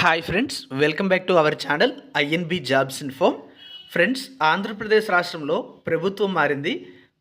Hi friends welcome back to our channel I N B jobs inform friends Andhra Pradesh రాష్ట్రంలో ప్రభుత్వం మారింది.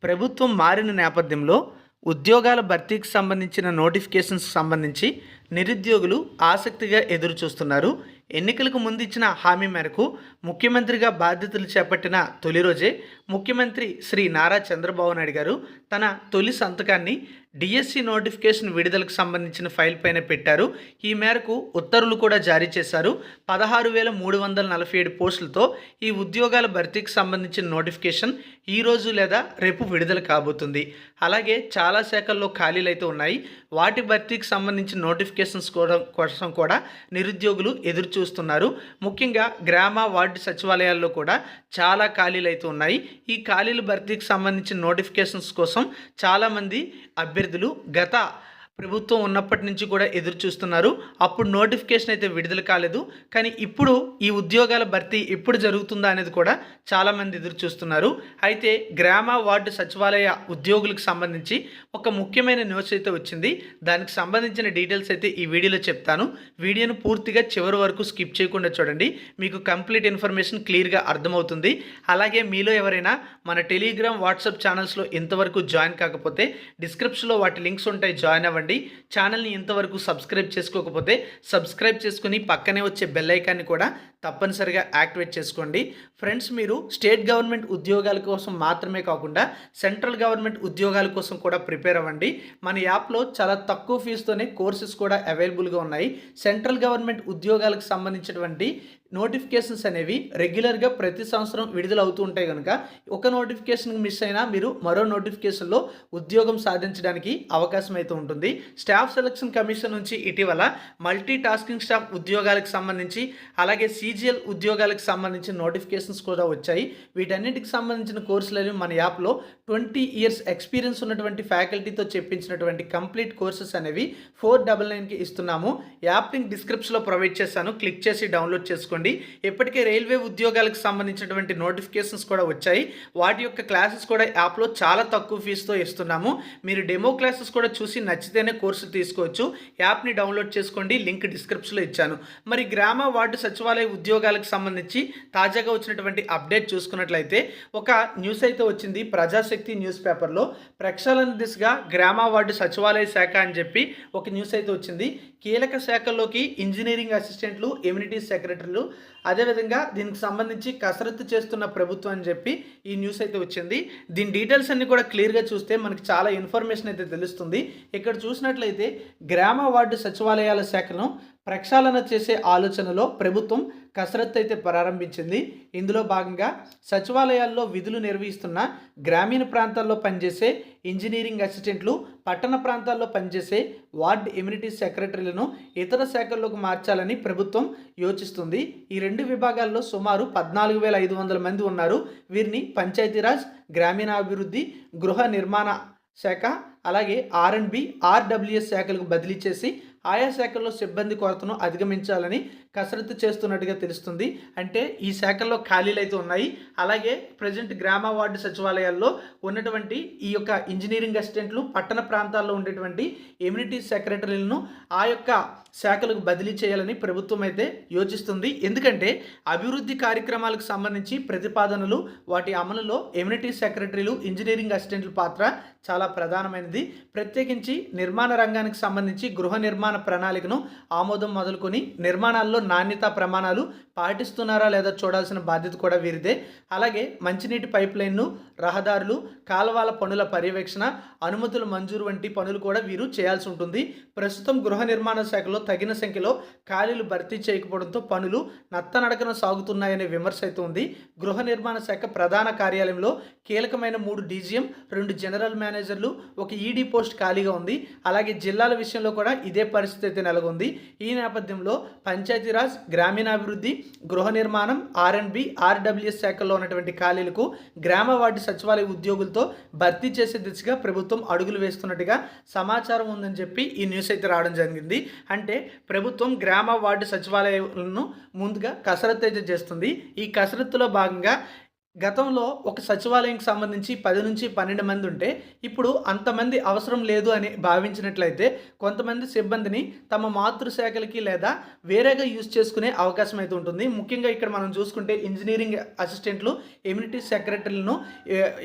ప్రభుత్వం మారిన నేపథ్యంలో ఉద్యోగాల భర్తీకి సంబంధించిన నోటిఫికేషన్స్ సంబంధించి నిరుద్యోగులు ఆసక్తిగా ఎదురు చూస్తున్నారు ఎన్నికలకు ముందు ఇచ్చిన హామీ మేరకు ముఖ్యమంత్రిగా బాధ్యతలు చేపట్టిన తొలి రోజే ముఖ్యమంత్రి శ్రీ నారా చంద్రబాబు నాయుడు గారు తన తొలి సంతకాన్ని డిఎస్సి నోటిఫికేషన్ విడుదలకు సంబంధించిన ఫైల్ పైన పెట్టారు. ఈ మేరకు ఉత్తర్వులు కూడా జారీ చేశారు. పదహారు వేల మూడు వందల నలభై ఏడు పోస్టులతో ఈ ఉద్యోగాల భర్తీకి సంబంధించిన నోటిఫికేషన్ ఈ రోజు లేదా రేపు విడుదల కాబోతుంది. అలాగే చాలా శాఖల్లో ఖాళీలు అయితే ఉన్నాయి. వాటి భర్తీకి సంబంధించిన నోటిఫికేషన్స్ కూడా కోసం కూడా నిరుద్యోగులు ఎదురు చూస్తున్నారు ముఖ్యంగా గ్రామ వార్డు సచివాలయాల్లో కూడా చాలా ఖాళీలు అయితే ఉన్నాయి. ఈ ఖాళీల భర్తీకి సంబంధించిన నోటిఫికేషన్స్ కోసం చాలామంది అభ్యర్థులు గత ప్రభుత్వం ఉన్నప్పటి నుంచి కూడా ఎదురు చూస్తున్నారు. అప్పుడు నోటిఫికేషన్ అయితే విడుదల కాలేదు. కానీ ఇప్పుడు ఈ ఉద్యోగాల భర్తీ ఎప్పుడు జరుగుతుందా అనేది కూడా చాలామంది ఎదురు చూస్తున్నారు. అయితే గ్రామ వార్డు సచివాలయ ఉద్యోగులకు సంబంధించి ఒక ముఖ్యమైన న్యూస్ అయితే వచ్చింది. దానికి సంబంధించిన డీటెయిల్స్ అయితే ఈ వీడియోలో చెప్తాను. వీడియోను పూర్తిగా చివరి వరకు స్కిప్ చేయకుండా చూడండి. మీకు కంప్లీట్ ఇన్ఫర్మేషన్ క్లియర్గా అర్థమవుతుంది. అలాగే మీలో ఎవరైనా మన టెలిగ్రామ్ వాట్సాప్ ఛానల్స్లో ఇంతవరకు జాయిన్ కాకపోతే డిస్క్రిప్షన్లో వాటి లింక్స్ ఉంటాయి. జాయిన్ అవ్వండి. ఛానల్ని ఇంతవరకు సబ్స్క్రైబ్ చేసుకోకపోతే సబ్స్క్రైబ్ చేసుకుని పక్కనే వచ్చే బెల్ ఐకాన్ని కూడా తప్పనిసరిగా యాక్టివేట్ చేసుకోండి. ఫ్రెండ్స్ మీరు స్టేట్ గవర్నమెంట్ ఉద్యోగాల కోసం మాత్రమే కాకుండా సెంట్రల్ గవర్నమెంట్ ఉద్యోగాల కోసం కూడా ప్రిపేర్ అవ్వండి. మన యాప్లో చాలా తక్కువ ఫీజుతోనే కోర్సెస్ కూడా అవైలబుల్గా ఉన్నాయి. సెంట్రల్ గవర్నమెంట్ ఉద్యోగాలకు సంబంధించినటువంటి నోటిఫికేషన్స్ అనేవి రెగ్యులర్గా ప్రతి సంవత్సరం విడుదల అవుతూ ఉంటాయి కనుక ఒక నోటిఫికేషన్ మిస్ అయినా మీరు మరో నోటిఫికేషన్లో ఉద్యోగం సాధించడానికి అవకాశం అయితే ఉంటుంది. స్టాఫ్ సెలక్షన్ కమిషన్ నుంచి ఇటీవల మల్టీ టాస్కింగ్ స్టాఫ్ ఉద్యోగాలకు సంబంధించి అలాగే సి సీజీఎల్ ఉద్యోగాలకు సంబంధించిన నోటిఫికేషన్స్ కూడా వచ్చాయి. వీటన్నిటికి సంబంధించిన కోర్సులని మన యాప్లో ట్వంటీ ఇయర్స్ ఎక్స్పీరియన్స్ ఉన్నటువంటి ఫ్యాకల్టీతో చెప్పించినటువంటి కంప్లీట్ కోర్సెస్ అనేవి ఫోర్ డబల్ నైన్కి ఇస్తున్నాము. యాప్ లింక్ డిస్క్రిప్షన్లో ప్రొవైడ్ చేశాను. క్లిక్ చేసి డౌన్లోడ్ చేసుకోండి. ఇప్పటికే రైల్వే ఉద్యోగాలకు సంబంధించినటువంటి నోటిఫికేషన్స్ కూడా వచ్చాయి. వాటి యొక్క క్లాసెస్ కూడా యాప్లో చాలా తక్కువ ఫీజుతో ఇస్తున్నాము. మీరు డెమో క్లాసెస్ కూడా చూసి నచ్చితేనే కోర్సు తీసుకోవచ్చు. యాప్ని డౌన్లోడ్ చేసుకోండి. లింక్ డిస్క్రిప్షన్లో ఇచ్చాను. మరి గ్రామ వార్డు సచివాలయ ఉద్యోగాలకు సంబంధించి తాజాగా వచ్చినటువంటి అప్డేట్ చూసుకున్నట్లయితే ఒక న్యూస్ అయితే వచ్చింది. ప్రజాశక్తి న్యూస్ పేపర్లో ప్రక్షాళన దిశగా గ్రామ వార్డు సచివాలయ శాఖ అని చెప్పి ఒక న్యూస్ అయితే వచ్చింది. కీలక శాఖల్లోకి ఇంజనీరింగ్ అసిస్టెంట్లు ఎమ్యూనిటీ సెక్రటరీలు అదేవిధంగా దీనికి సంబంధించి కసరత్తు చేస్తున్న ప్రభుత్వం అని చెప్పి ఈ న్యూస్ అయితే వచ్చింది. దీని డీటెయిల్స్ అన్ని కూడా క్లియర్గా చూస్తే మనకి చాలా ఇన్ఫర్మేషన్ అయితే తెలుస్తుంది. ఇక్కడ చూసినట్లయితే గ్రామ వార్డు సచివాలయాల శాఖను ప్రక్షాళన చేసే ఆలోచనలో ప్రభుత్వం కసరత్తు అయితే ప్రారంభించింది. ఇందులో భాగంగా సచివాలయాల్లో విధులు నిర్వహిస్తున్న గ్రామీణ ప్రాంతాల్లో పనిచేసే ఇంజనీరింగ్ అసిస్టెంట్లు పట్టణ ప్రాంతాల్లో పనిచేసే వార్డ్ ఎమ్యూనిటీ సెక్రటరీలను ఇతర శాఖల్లోకి మార్చాలని ప్రభుత్వం యోచిస్తుంది. ఈ రెండు విభాగాల్లో సుమారు పద్నాలుగు వేల ఐదు వందల మంది ఉన్నారు. వీరిని పంచాయతీరాజ్ గ్రామీణాభివృద్ధి గృహ నిర్మాణ శాఖ అలాగే ఆర్ అండ్ బి ఆర్డబ్ల్యూఎస్ శాఖలకు బదిలీ చేసి ఆయా శాఖల్లో సిబ్బంది కొరతను అధిగమించాలని కసరత్తు చేస్తున్నట్టుగా తెలుస్తుంది. అంటే ఈ శాఖల్లో ఖాళీలు అయితే ఉన్నాయి. అలాగే ప్రజెంట్ గ్రామ వార్డు సచివాలయాల్లో ఉన్నటువంటి ఈ యొక్క ఇంజనీరింగ్ అసిస్టెంట్లు పట్టణ ప్రాంతాల్లో ఉండేటువంటి ఎమ్యూనిటీ సెక్రటరీలను ఆ యొక్క శాఖలకు బదిలీ చేయాలని ప్రభుత్వం అయితే యోచిస్తుంది. ఎందుకంటే అభివృద్ధి కార్యక్రమాలకు సంబంధించి ప్రతిపాదనలు వాటి అమలులో ఎమ్యూనిటీ సెక్రటరీలు ఇంజనీరింగ్ అసిస్టెంట్ల పాత్ర చాలా ప్రధానమైనది. ప్రత్యేకించి నిర్మాణ రంగానికి సంబంధించి గృహ నిర్మాణ ప్రణాళికను ఆమోదం మొదలుకొని నిర్మాణాల్లో నాణ్యత ప్రమాణాలు పాటిస్తున్నారా లేదా చూడాల్సిన బాధ్యత కూడా వీరిదే. అలాగే మంచినీటి పైప్ లైన్ను రహదారులు కాలువల పనుల పర్యవేక్షణ అనుమతుల మంజూరు వంటి పనులు కూడా వీరు చేయాల్సి ఉంటుంది. ప్రస్తుతం గృహ నిర్మాణ శాఖలో తగిన సంఖ్యలో ఖాళీలు భర్తీ చేయకపోవడంతో పనులు నత్తనడకన సాగుతున్నాయనే విమర్శ అయితే ఉంది. గృహ నిర్మాణ శాఖ ప్రధాన కార్యాలయంలో కీలకమైన మూడు డీజీఎం రెండు జనరల్ మేనేజర్లు ఒక ఈడీ పోస్ట్ ఖాళీగా ఉంది. అలాగే జిల్లాల విషయంలో కూడా ఇదే పరిస్థితి అయితే నెలకొంది. ఈ నేపథ్యంలో పంచాయతీరాజ్ గ్రామీణాభివృద్ధి గృహ నిర్మాణం ఆర్ఎండ్బి ఆర్డబ్ల్యూఎస్ శాఖల్లో ఉన్నటువంటి ఖాళీలకు గ్రామ వార్డు సచివాలయ ఉద్యోగులతో భర్తీ చేసే దిశగా ప్రభుత్వం అడుగులు వేస్తున్నట్టుగా సమాచారం ఉందని చెప్పి ఈ న్యూస్ అయితే రావడం జరిగింది. అంటే ప్రభుత్వం గ్రామ వార్డు సచివాలయాలను ముందుగా కసరత్తు అయితే చేస్తుంది. ఈ కసరత్తులో భాగంగా గతంలో ఒక సచివాలయంకి సంబంధించి పది నుంచి పన్నెండు మంది ఉంటే ఇప్పుడు అంతమంది అవసరం లేదు అని భావించినట్లయితే కొంతమంది సిబ్బందిని తమ మాతృశాఖలకి లేదా వేరేగా యూజ్ చేసుకునే అవకాశం అయితే ఉంటుంది. ముఖ్యంగా ఇక్కడ మనం చూసుకుంటే ఇంజనీరింగ్ అసిస్టెంట్లు ఎమ్యూనిటీ సెక్రటరీలను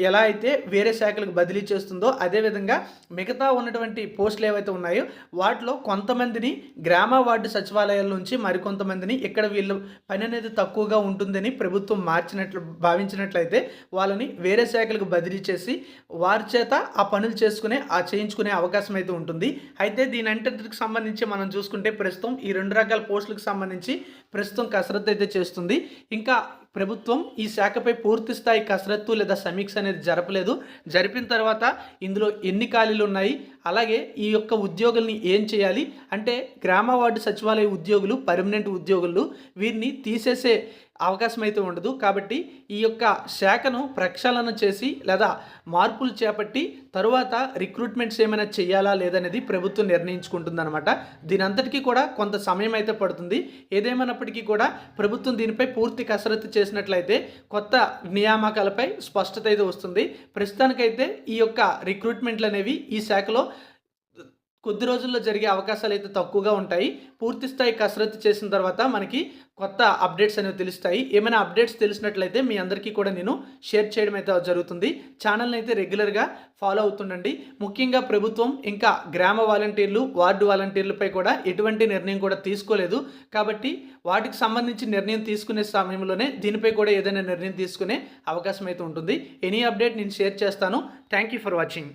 ఎలా అయితే వేరే శాఖలకు బదిలీ చేస్తుందో అదేవిధంగా మిగతా ఉన్నటువంటి పోస్టులు ఏవైతే ఉన్నాయో వాటిలో కొంతమందిని గ్రామ వార్డు సచివాలయాల నుంచి మరికొంతమందిని ఇక్కడ వీళ్ళు పని అనేది తక్కువగా ఉంటుందని ప్రభుత్వం మార్చినట్లు చేసినట్లయితే వాళ్ళని వేరే శాఖలకు బదిలీ చేసి వారి చేత ఆ పనులు చేసుకునే ఆ చేయించుకునే అవకాశం అయితే ఉంటుంది. అయితే దీని అంతటికి సంబంధించి మనం చూసుకుంటే ప్రస్తుతం ఈ రెండు రకాల పోస్టులకు సంబంధించి ప్రస్తుతం కసరత్తు అయితే చేస్తుంది. ఇంకా ప్రభుత్వం ఈ శాఖపై పూర్తి స్థాయి కసరత్తు లేదా సమీక్ష అనేది జరపలేదు. జరిపిన తర్వాత ఇందులో ఎన్ని ఖాళీలు ఉన్నాయి? అలాగే ఈ యొక్క ఉద్యోగుల్ని ఏం చేయాలి? అంటే గ్రామ వార్డు సచివాలయ ఉద్యోగులు పర్మనెంట్ ఉద్యోగులు వీరిని తీసేసే అవకాశం అయితే ఉండదు. కాబట్టి ఈ యొక్క శాఖను ప్రక్షాళన చేసి లేదా మార్పులు చేపట్టి తరువాత రిక్రూట్మెంట్స్ ఏమైనా చేయాలా లేదనేది ప్రభుత్వం నిర్ణయించుకుంటుందన్నమాట. దీని అంతటికీ కూడా కొంత సమయం అయితే పడుతుంది. ఏదేమైనప్పటికీ కూడా ప్రభుత్వం దీనిపై పూర్తి కసరత్తు చేసినట్లయితే కొత్త నియామకాలపై స్పష్టత అయితే వస్తుంది. ప్రస్తుతానికైతే ఈ యొక్క రిక్రూట్మెంట్లు అనేవి ఈ శాఖలో కొద్ది రోజుల్లో జరిగే అవకాశాలు అయితే తక్కువగా ఉంటాయి. పూర్తి స్థాయి కసరత్తు చేసిన తర్వాత మనకి కొత్త అప్డేట్స్ అనేవి తెలుస్తాయి. ఏమైనా అప్డేట్స్ తెలిసినట్లయితే మీ అందరికీ కూడా నేను షేర్ చేయడం అయితే జరుగుతుంది. ఛానల్ని అయితే రెగ్యులర్గా ఫాలో అవుతుండండి. ముఖ్యంగా ప్రభుత్వం ఇంకా గ్రామ వాలంటీర్లు వార్డు వాలంటీర్లపై కూడా ఎటువంటి నిర్ణయం కూడా తీసుకోలేదు. కాబట్టి వాటికి సంబంధించి నిర్ణయం తీసుకునే సమయంలోనే దీనిపై కూడా ఏదైనా నిర్ణయం తీసుకునే అవకాశం అయితే ఉంటుంది. ఎనీ అప్డేట్ నేను షేర్ చేస్తాను. Thank you for watching.